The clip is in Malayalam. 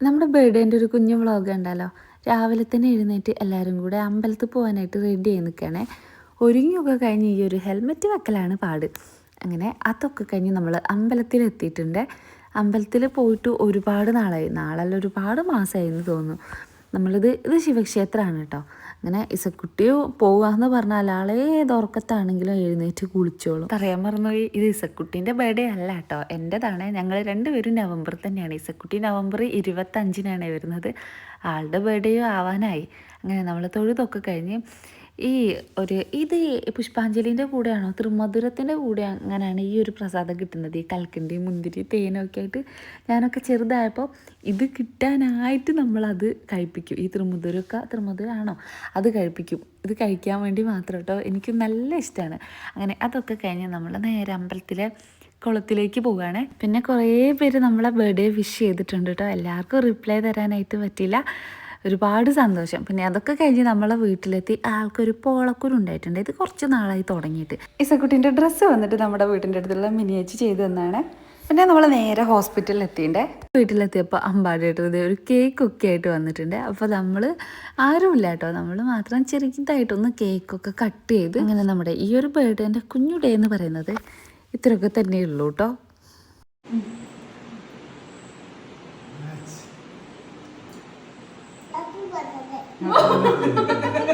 നമ്മുടെ ബേഡേന്റെ ഒരു കുഞ്ഞു വ്ളോഗ് ഉണ്ടല്ലോ രാവിലെ തന്നെ എഴുന്നേറ്റ് എല്ലാവരും കൂടെ അമ്പലത്തിൽ പോകാനായിട്ട് റെഡി ആയി നിൽക്കണേ. ഒരുങ്ങിയൊക്കെ കഴിഞ്ഞ് ഈ ഒരു ഹെൽമെറ്റ് വെക്കലാണ് പാട്. അങ്ങനെ അതൊക്കെ കഴിഞ്ഞ് നമ്മൾ അമ്പലത്തിൽ എത്തിയിട്ടുണ്ട്. അമ്പലത്തിൽ പോയിട്ട് ഒരുപാട് നാളായി. നാളല്ല ഒരുപാട് മാസമായി എന്ന് തോന്നുന്നു. നമ്മളിത് ഇത് ശിവക്ഷേത്രമാണ് കേട്ടോ അങ്ങനെ ഇസക്കുട്ടി പോവാന്ന് പറഞ്ഞാൽ ആളെ ഏതോർക്കത്താണെങ്കിലും എഴുന്നേറ്റ് കുളിച്ചോളും. പറയാൻ മറന്നുപോയി. ഇത് ഇസക്കുട്ടീന്റെ ബർത്ത്ഡേ അല്ല കേട്ടോ എന്റെതാണ് ഞങ്ങൾ രണ്ടുപേരും നവംബർ തന്നെയാണ്. ഇസക്കുട്ടി നവംബർ ഇരുപത്തഞ്ചിനാണ് വരുന്നത്. ആളുടെ ബർത്ത്ഡേയോ ആവാനായി. അങ്ങനെ നമ്മൾ തൊഴുതൊക്കെ കഴിഞ്ഞ് ഈ ഒരു ഇത് പുഷ്പാഞ്ജലിന്റെ കൂടെയാണോ? തൃമധുരത്തിന്റെ കൂടെ അങ്ങനെയാണ് ഈ ഒരു പ്രസാദം കിട്ടുന്നത്. ഈ കൽക്കണ്ടി മുന്തിരി തേനൊക്കെ ആയിട്ട് ഞാനൊക്കെ ചെറുതായപ്പോൾ ഇത് കിട്ടാനായിട്ട് നമ്മളത് കഴിപ്പിക്കും. ഈ തൃമധുരമൊക്കെ തൃമധുരമാണോ അത് കഴിപ്പിക്കും. ഇത് കഴിക്കാൻ വേണ്ടി മാത്രം കേട്ടോ എനിക്ക് നല്ല ഇഷ്ടമാണ് അങ്ങനെ അതൊക്കെ കഴിഞ്ഞ് നമ്മൾ നേരെ അമ്പലത്തിലെ കുളത്തിലേക്ക് പോവുകയാണ്. പിന്നെ കുറേ പേര് നമ്മളെ ബർത്ത്ഡേ വിഷ് ചെയ്തിട്ടുണ്ട് കേട്ടോ എല്ലാവർക്കും റിപ്ലൈ തരാനായിട്ട് പറ്റിയില്ല ഒരുപാട് സന്തോഷം. പിന്നെ അതൊക്കെ കഴിഞ്ഞ് നമ്മളെ വീട്ടിലെത്തി ആൾക്കൊരു പോളക്കുരു ഉണ്ടായിട്ടുണ്ട്. ഇത് കുറച്ച് നാളായി തുടങ്ങിയിട്ട്. ഇസക്കുട്ടിന്റെ ഡ്രസ്സ് വന്നിട്ട് നമ്മുടെ വീട്ടിന്റെ അടുത്തുള്ള മിനിയേച്ച് ചെയ്തു തന്നാണ്. പിന്നെ നമ്മൾ നേരെ ഹോസ്പിറ്റലിൽ എത്തിയിട്ടേ വീട്ടിലെത്തിയപ്പോൾ അമ്പാടിയായിട്ട് ഒരു കേക്ക് ഒക്കെ ആയിട്ട് വന്നിട്ടുണ്ട്. അപ്പോൾ നമ്മൾ ആരുമില്ല കേട്ടോ. നമ്മൾ മാത്രം ചെറുതായിട്ടൊന്ന് കേക്കൊക്കെ കട്ട് ചെയ്ത് അങ്ങനെ നമ്മുടെ ഈ ഒരു ബർത്ത്ഡേന്റെ കുഞ്ഞു ഡേ എന്ന് പറയുന്നത് ഇത്രയൊക്കെ തന്നെയുള്ളൂ കേട്ടോ. 我的哈哈哈哈哈